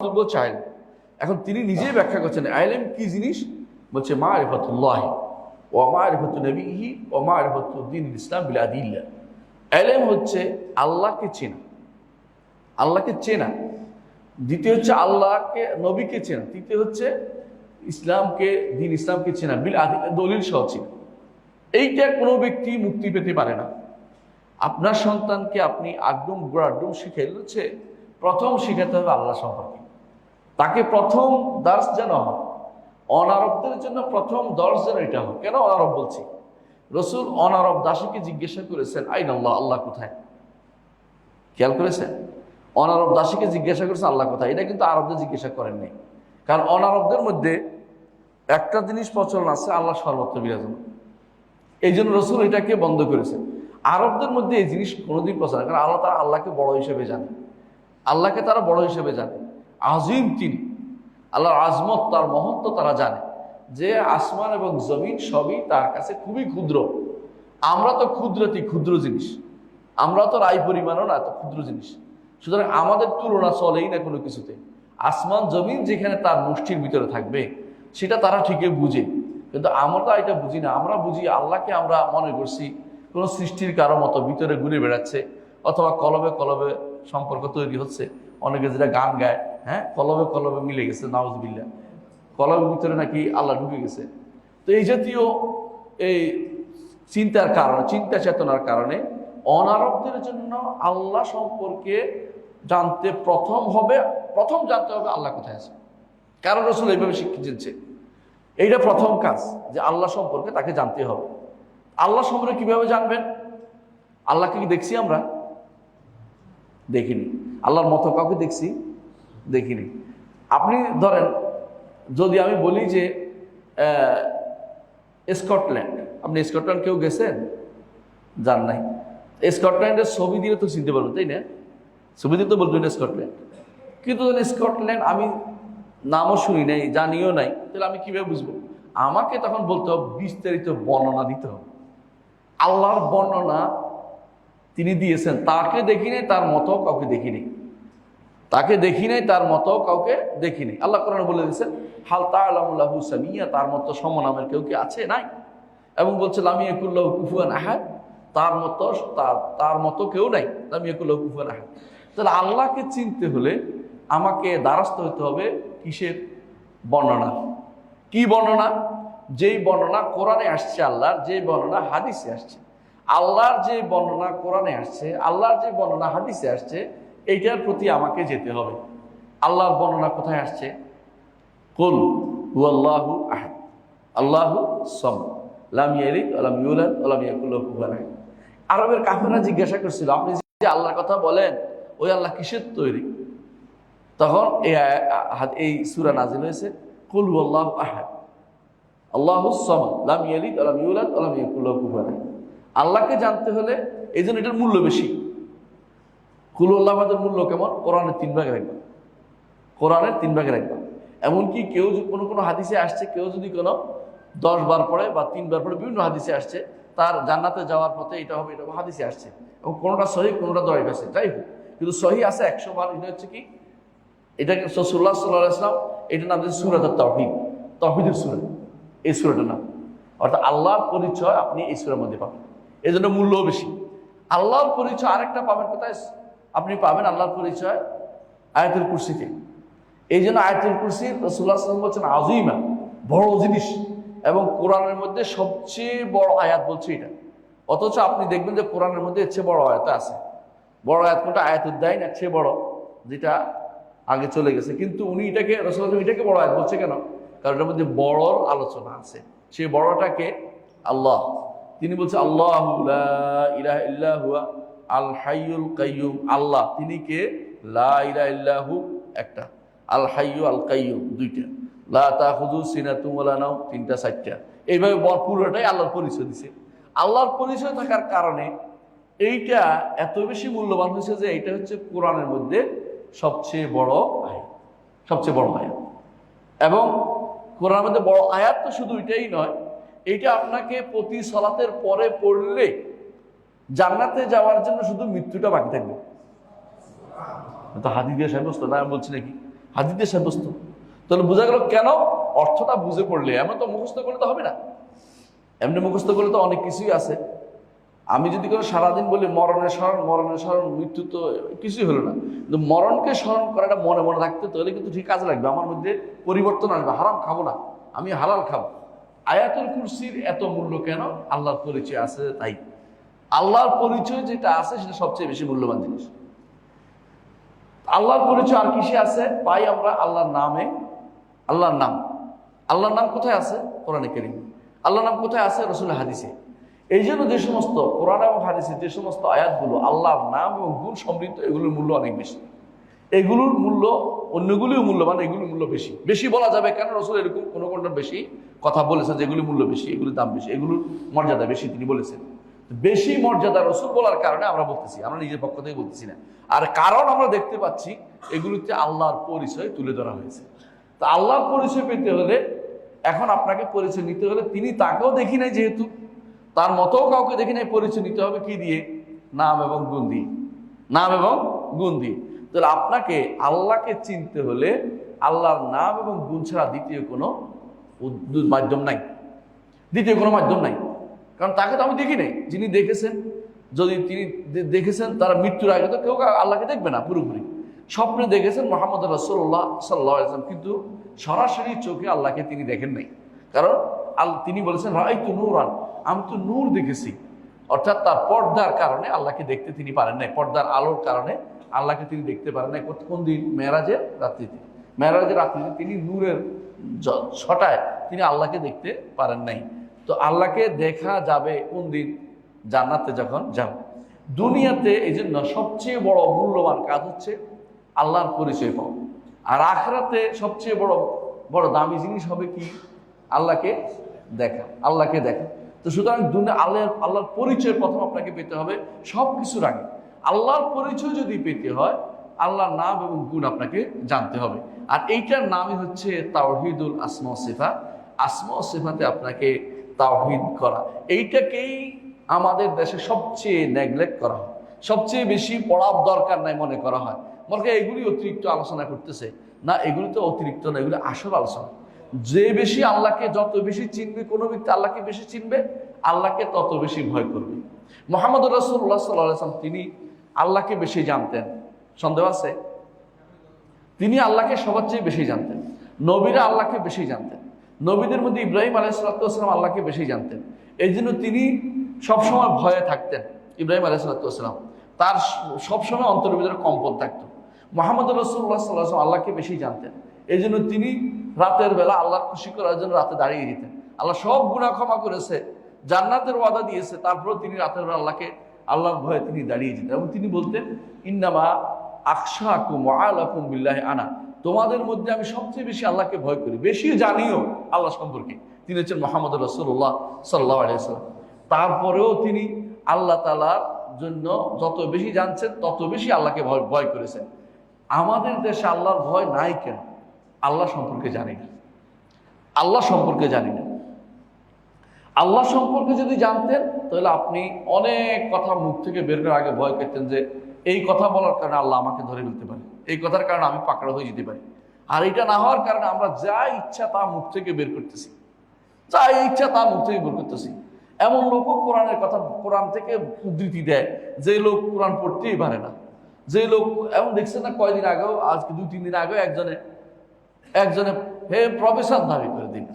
আইলেম এখন তিনি নিজেই ব্যাখ্যা করছেন, আইলেম কি জিনিস? বলছে মা রেফতুল্লাহ ও মা রেফতু নবীহি ও মা রেফতুদ্দিন ইসলাম বিলাদিল্লা আইলেম হচ্ছে আল্লাহকে চেনা। আল্লাহকে চেনা। দ্বিতীয় হচ্ছে আল্লাহকে, নবীকে চেনা। তৃতীয় হচ্ছে ইসলামকে, দিন ইসলামকে চেনা। বিল দলিল সহ চেনা। এইটা কোনো ব্যক্তি মুক্তি পেতে পারে না। আপনার সন্তানকে আপনি আগডুম গোড়াডুম শিখাইলে হচ্ছে প্রথম শিখাতে হবে আল্লাহ সম্পর্কে। তাকে প্রথম দার্স যেন অনারবদের জন্য প্রথম দর্শ যেন এটা হোক কেন অনারব বলছি? রসুল অনারব দাসীকে জিজ্ঞাসা করেছেন, আইন আল্লাহ আল্লাহ কোথায়? খেয়াল করেছেন? অনারব দাসীকে জিজ্ঞাসা করেছেন আল্লাহ কোথায়? এটা কিন্তু আরবদের জিজ্ঞাসা করেননি কারণ অনারবদের মধ্যে একটা জিনিস প্রচলন আছে, আল্লাহ সর্বত্র বিরাজন এই জন্য রসুল এটাকে বন্ধ করেছেন। আরবদের মধ্যে এই জিনিস কোনোদিন প্রচার কারণ আল্লাহ তারা আল্লাহকে বড় হিসেবে জানে। আল্লাহকে তারা বড় হিসেবে জানে। আজিম তিনি। আল্লাহর আজমত, তার মহত্ব তারা জানে। যে আসমান এবং জমিন সবই তার কাছে খুবই ক্ষুদ্র। আমরা তো ক্ষুদ্রতি ক্ষুদ্র জিনিস। আমরা তো রায় পরিমাণও না, এত ক্ষুদ্র জিনিস। সুতরাং আমাদের তুলনা চলেই না কোনো কিছুতে। আসমান, জমিন যেখানে তার মুষ্টির ভিতরে থাকবে, সেটা তারা ঠিকই বুঝে। কিন্তু আমরা তো এটা বুঝি না। আমরা বুঝি আল্লাহকে আমরা মনে করছি, কোনো সৃষ্টির কারও মতো ভিতরে ঘুরে বেড়াচ্ছে, অথবা কলবে কলবে সম্পর্ক তৈরি হচ্ছে। অনেকে যেটা গান গায় হ্যাঁ? কলবে কলবে মিলে গেছে নাউজবিল্লা কলবের ভিতরে নাকি আল্লাহ ঢুকে গেছে। তো এই জাতীয় এই চিন্তার কারণে, চিন্তা চেতনার কারণে অনারবদের জন্য আল্লাহ সম্পর্কে জানতে প্রথম হবে, প্রথম জানতে হবে আল্লাহ কোথায় আছে। কারণ রসুল এইভাবে শিক্ষা দিচ্ছে এইটা প্রথম কাজ, যে আল্লাহ সম্পর্কে তাকে জানতে হবে। আল্লাহ সম্পর্কে কীভাবে জানবেন? আল্লাহকে কি দেখছি আমরা? দেখিনি। আল্লাহর মতো কাউকে দেখছি দেখিনি। আপনি ধরেন, যদি আমি বলি যে স্কটল্যান্ড, আপনি স্কটল্যান্ড কেউ গেছেন? যান নাই। স্কটল্যান্ডের ছবি দিয়ে তো চিনতে পারবেন, তাই না? ছবি দিয়ে তো বলবেন স্কটল্যান্ড। কিন্তু স্কটল্যান্ড, আমি নামও শুনি নাই, জানিও নাই, তাহলে আমি কীভাবে বুঝব? আমাকে তখন বলতে হবে, বিস্তারিত বর্ণনা দিতে হবে। আল্লাহর বর্ণনা তিনি দিয়েছেন, তাকে দেখিনি, তার মতো কাউকে দেখিনি। তাকে দেখি নাই, তার মতো কাউকে দেখিনি আল্লাহ কোরআন বলে দিয়েছেন, হাল তাহু সামিয়া তার মতো সমনামের কেউ কি আছে নাই? এবং বলছে লামিয়াকুল্লাহ কুফুয়ান আহাদ তার মতো, তার তার মতো কেউ নাই। লামিয়াকুল্লাহ কুফুয়ান আহাদ। তাহলে আল্লাহকে চিনতে হলে আমাকে দ্বারস্থ হতে হবে কিসের? বর্ণনা। কি বর্ণনা? যেই বর্ণনা কোরআনে আসছে আল্লাহর যে বর্ণনা হাদিসে আসছে। আল্লাহর যে বর্ণনা কোরআনে আসছে, আল্লাহর যে বর্ণনা হাদিসে আসছে এইটার প্রতি আমাকে যেতে হবে। আল্লাহর বর্ণনা কোথায় আসছে? কুল হু আল্লাহু আহাদ। আল্লাহু আরবের কাফেররা জিজ্ঞাসা করছিল, আপনি যে আল্লাহর কথা বলেন, ওই আল্লাহ কিসের তৈরি? তখন এই সূরা নাজিল হয়েছে, কুল হু আল্লাহু আহাদ। আল্লাহু আল্লাহকে জানতে হলে এই জন্য এটার মূল্য বেশি। কুলুল্লাহদের মূল্য কেমন? কোরআনের তিন ভাগে। রাখবেন কোরআনের তিন ভাগে। রাখবেন এমনকি কেউ যদি কোনো কোনো হাদিসে আসছে, কেউ যদি কোনো দশ বার পড়ে বা তিনবার পড়ে বিভিন্ন হাদিসে আসছে, তার জান্নাতে যাওয়ার পথে এটা হবে, এটা হাদিসে আসছে। এবং কোনোটা সহি, কোনোটা দরিব আছে। যাই হোক, কিন্তু সহি আছে একশো বার, এটা হচ্ছে কি? এটাকে সসুল্লাহ সাল্লাহ ইসলাম এটার নাম দিচ্ছে সুরাত তহিদ তহিদের সুরা। এই সুরাটার নাম। অর্থাৎ আল্লাহর পরিচয় আপনি এই সুরের মধ্যে পাবেন। এই জন্য মূল্যও বেশি। আল্লাহর পরিচয় আরেকটা পাবেন কোথায়? আপনি পাবেন আল্লাহর পরিচয় আয়াতুল কুরসিতে এই জন্য আয়াতুল কুরসি রসুল্লাহ সাল্লাম বলছেন আজিমা, বড় জিনিস। এবং কোরআনের মধ্যে সবচেয়ে বড় আয়াত বলছে এটা। অথচ আপনি দেখবেন যে কোরআনের মধ্যে এর চেয়ে বড় আয়াত আছে। বড় আয়াত কোনটা? আয়াতুদ্দাইন এর চেয়ে বড়, যেটা আগে চলে গেছে। কিন্তু উনি এটাকে রসুল্লাহ এটাকে বড় আয়াত বলছে কেন? কারণ এটার মধ্যে বড়র আলোচনা আছে। সেই বড়টাকে আল্লাহ, তিনি বলছে আল্লাহ ইলাহা ইল্লা হুয়া আল হাইয়ুল কাইয়ুম, আল্লাহ, তিনি কে? লা ইলাহা ইল্লাহু একটা। আল হাইয়ু আল কাইয়ুম দুইটা। লা তাখুযু সিনাতুম ওয়ালা নাও তিনটা, চারটা। এইভাবে পুরোটাই আল্লাহর পরিচয় দিছে। আল্লাহর পরিচয় থাকার কারণে এইটা এত বেশি মূল্যবান হয়েছে যে এইটা হচ্ছে কোরআনের মধ্যে সবচেয়ে বড় আয়াত, সবচেয়ে বড় আয়াত। এবং কোরআনের মধ্যে বড় আয়াত তো শুধু এটাই নয়, এইটা আপনাকে প্রতি সলাতের পরে পড়লে জান্নাতে যাওয়ার জন্য শুধু মৃত্যুটা বাকি থাকবে। তো হাতি দিয়ে সাব্যস্ত, না আমি বলছি নাকি? হাদিতে সাব্যস্ত। তাহলে বোঝা গেল কেন অর্থটা বুঝে পড়লে? এমন তো মুখস্থ করলে তো হবে না। এমনি মুখস্থ করলে তো অনেক কিছুই আছে। আমি যদি কোনো সারাদিন বলি, মরণের স্মরণ মরণের স্মরণ, মৃত্যু তো কিছুই হলো না। কিন্তু মরণকে স্মরণ করাটা মনে মনে রাখতে তাহলে কিন্তু ঠিক কাজে লাগবে। আমার মধ্যে পরিবর্তন আসবে। হারাম খাব না। আমি হালাল খাব। আয়াতুল কুরসির এত মূল্য কেন? আল্লাহর পরিচয় আছে তাই। আল্লাহর পরিচয় যেটা আছে সেটা সবচেয়ে বেশি মূল্যবান জিনিস। আল্লাহর পরিচয় আর কিসে আছে? পাই আমরা আল্লাহর নামে, আল্লাহর নাম। আল্লাহর নাম কোথায় আছে? কোরআনে করিম। আল্লাহর নাম কোথায় আছে? রসুল হাদিসে। এই জন্য যে সমস্ত কোরআন এবং হাদিসে যে সমস্ত আয়াতগুলো আল্লাহর নাম এবং গুণ সমৃদ্ধ, এগুলোর মূল্য অনেক বেশি। এগুলোর মূল্য, অন্যগুলিও মূল্যবান, এগুলির মূল্য বেশি। বেশি বলা যাবে কেন রসুল এরকম কোনো কোনটা বেশি কথা বলেছেন যে এগুলির মূল্য বেশি, এগুলির দাম বেশি, এগুলোর মর্যাদা বেশি, তিনি বলেছেন। বেশি মর্যাদা রসুল বলার কারণে আমরা বলতেছি, আমরা নিজের পক্ষ থেকে বলতেছি না। আর কারণ আমরা দেখতে পাচ্ছি, এগুলিতে আল্লাহর পরিচয় তুলে ধরা হয়েছে। তা আল্লাহর পরিচয় পেতে হলে, এখন আপনাকে পরিচয় নিতে হলে তিনি তাকেও দেখি নাই যেহেতু। তার মতো কাউকে দেখি নাই, পরিচয় নিতে হবে কি দিয়ে? নাম এবং গুণ দিয়ে। নাম এবং গুণ দিয়ে। তাহলে আপনাকে আল্লাহকে চিনতে হলে আল্লাহর নাম এবং গুণ ছাড়া দ্বিতীয় কোনো মাধ্যম নাই। দ্বিতীয় কোনো মাধ্যম নাই। কারণ তাকে তো আমি দেখি নাই। যিনি দেখেছেন, যদি তিনি দেখেছেন তারা মৃত্যুর আগে তো কেউ আল্লাহকে দেখবে না পুরোপুরি। স্বপ্নে দেখেছেন মোহাম্মদ রসুল্লাহ সাল্লাহ কিন্তু সরাসরি চোখে আল্লাহকে তিনি দেখেন নাই। কারণ আল তিনি বলেছেন রাই তো নূরান আমি তো নূর দেখেছি। অর্থাৎ তার পর্দার কারণে আল্লাহকে দেখতে তিনি পারেন নাই। পর্দার আলোর কারণে আল্লাহকে তিনি দেখতে পারেন নাই। কোন দিন? মেয়েরাজের রাত্রিতে। মেয়েরাজের রাত্রিতে তিনি নূরের ছটায় তিনি আল্লাহকে দেখতে পারেন নাই। তো আল্লাহকে দেখা যাবে কোন দিন? জান্নাতে যখন যাব দুনিয়াতে এই জন্য সবচেয়ে বড় মূল্যবান কাজ হচ্ছে আল্লাহর পরিচয় পাওয়া। আর আখরাতে সবচেয়ে বড় বড় দামি জিনিস হবে কি? আল্লাহকে দেখা আল্লাহকে দেখা। তো সুতরাং দুনিয়া আল্লাহ আল্লাহর পরিচয় প্রথম আপনাকে পেতে হবে সব কিছুর আগে। আল্লাহর পরিচয় যদি পেতে হয়, আল্লাহর নাম এবং গুণ আপনাকে জানতে হবে। আর এইটার নামই হচ্ছে তাওহিদুল আসমা সেফা। আসমা সেফাতে আপনাকে তাওহিদ করা। এইটাকেই আমাদের দেশে সবচেয়ে নেগলেক্ট করা হয়। সবচেয়ে বেশি পড়ার দরকার নাই মনে করা হয়। মনে হয় এগুলি অতিরিক্ত আলোচনা করতেছে। না, এগুলি তো অতিরিক্ত না, এগুলি আসল আলোচনা। যে বেশি আল্লাহকে যত বেশি চিনবে, কোনো ব্যক্তি আল্লাহকে বেশি চিনবে, আল্লাহকে তত বেশি ভয় করবে। মোহাম্মদ রসুল্লাহ সাল্লাম তিনি আল্লাহকে বেশি জানতেন। সন্দেহ আছে? তিনি আল্লাহকে সবার চেয়ে বেশি জানতেন। নবীরা আল্লাহকে বেশি জানতেন। নবীদের মধ্যে ইব্রাহিম আলাইসালাম আল্লাহকে বেশি জানতেন। এই জন্য তিনি সবসময় ভয়ে থাকতেন ইব্রাহিম আলাইসালাম তার সবসময় অন্তরের ভিতরে কম্পন থাকতো। মোহাম্মদ রসুল্লাহ সাল্লাহ আল্লাহকে বেশি জানতেন। এই জন্য তিনি রাতের বেলা আল্লাহর খুশি করার জন্য রাতে দাঁড়িয়ে দিতেন। আল্লাহ সব গুণা ক্ষমা করেছে, জান্নাতের ওয়াদা দিয়েছে, তারপরেও তিনি রাতের বেলা আল্লাহকে, আল্লাহর ভয়ে তিনি দাঁড়িয়ে যেতেন এবং তিনি বলতেন, ইন্নামা আনা। তোমাদের মধ্যে আমি সবচেয়ে বেশি আল্লাহকে ভয় করি। বেশি জানিও আল্লাহ সম্পর্কে। তিনি হচ্ছেন মোহাম্মদ রসুল্লাহ সাল্লাহ আলিয়াল্লাম তারপরেও তিনি আল্লাহ তালার জন্য যত বেশি জানছেন, তত বেশি আল্লাহকে ভয় ভয় করেছেন। আমাদের দেশে আল্লাহর ভয় নাই কেন? আল্লাহ সম্পর্কে জানি না। আল্লাহ সম্পর্কে জানি না। আল্লাহ সম্পর্কে যদি জানতেন, তাহলে আপনি অনেক কথা মুখ থেকে বের করার আগে ভয় করতেন যে এই কথা বলার কারণে আল্লাহ আমাকে ধরে নিতে পারে। এই কথার কারণে আমি পাকড়া হয়ে যেতে পারি। আর এটা না হওয়ার কারণে আমরা যা ইচ্ছা তা মুখ থেকে বের করতেছি। যা ইচ্ছা তা মুখ থেকে বের করতেছি। এমন লোকও কোরআনের কথা কোরআন থেকে উদ্ধৃতি দেয়। যে লোক কোরআন পড়তেই পারে না। যে লোক, এমন দেখছেন না কয়দিন আগেও, আজকে দুই, তিন দিন আগেও একজনে একজনে হে প্রফেসর দাবি করে দিন